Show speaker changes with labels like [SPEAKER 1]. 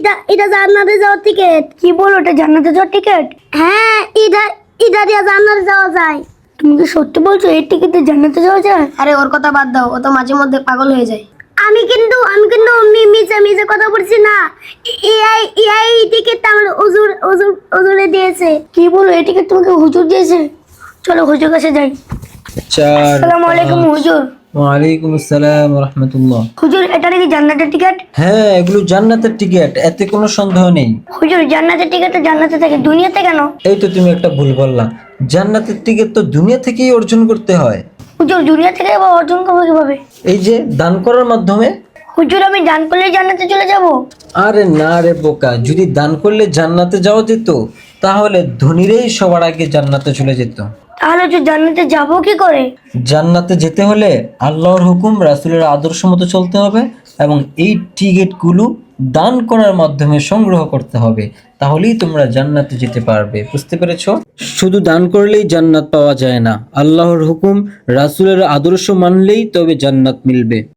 [SPEAKER 1] এটা এটা জান্নাতে যাওয়ার টিকিট
[SPEAKER 2] কি বলো এটা জান্নাতে যাওয়ার টিকিট
[SPEAKER 1] হ্যাঁ এটা এটা দিয়ে জান্নাতে যাওয়া যায়।
[SPEAKER 2] তুমি কি সত্যি বলছো এই টিকিটে জান্নাতে যাওয়া যায়?
[SPEAKER 3] আরে ওর কথা বাদ দাও ও তো মাঝে মধ্যে পাগল হয়ে যায়।
[SPEAKER 1] আমি কিন্তু আমি কিন্তু মি- মিছে মিছে কথা বলছি না। এআই এআই টিকিট আমার হুজুর হুজুর হুজুরে দিয়েছে।
[SPEAKER 2] কি বলো এই টিকিট তোমাকে হুজুর দিয়েছে? চলো হুজুর কাছে যাই।
[SPEAKER 4] চার
[SPEAKER 2] আসসালামু আলাইকুম হুজুর।
[SPEAKER 4] ওয়ালাইকুম আসসালাম রহমতুল্লাহ।
[SPEAKER 2] হুজুর এটা নাকি জান্নাতের টিকিট?
[SPEAKER 4] হ্যাঁ এগুলো জান্নাতের টিকিট এতে কোনো সন্দেহ নেই।
[SPEAKER 2] হুজুর জান্নাতের টিকিট তো জান্নাতে থাকে দুনিয়াতে কেন?
[SPEAKER 4] এই তো তুমি একটা ভুল বললা। জান্নাতের টিকিট তো দুনিয়া থেকেই অর্জন করতে হয়।
[SPEAKER 2] হুজুর দুনিয়া থেকে আবার অর্জন করব কীভাবে?
[SPEAKER 4] এই যে দান করার মাধ্যমে?
[SPEAKER 2] হুজুর আমি দান করলে জান্নাতে চলে যাব।
[SPEAKER 4] আরে না রে বোকা যদি দান করলে জান্নাতে যাওয়া যেত তাহলে ধনীরাই সবার আগে জান্নাতে চলে যেত।
[SPEAKER 2] তাহলে তো জান্নাতে যাব কি করে?
[SPEAKER 4] জান্নাতে যেতে হলে আল্লাহর হুকুম, রাসূলের আদর্শ মতো চলতে হবে এবং এই টিকিটগুলো দান করার মাধ্যমে সংগ্রহ করতে হবে। তাহলেই তোমরা জান্নাতে যেতে পারবে। বুঝতে পেরেছ? শুধু দান করলেই জান্নাত পাওয়া যায় না। আল্লাহর হুকুম, রাসুলের আদর্শ মানলেই তবে জান্নাত মিলবে।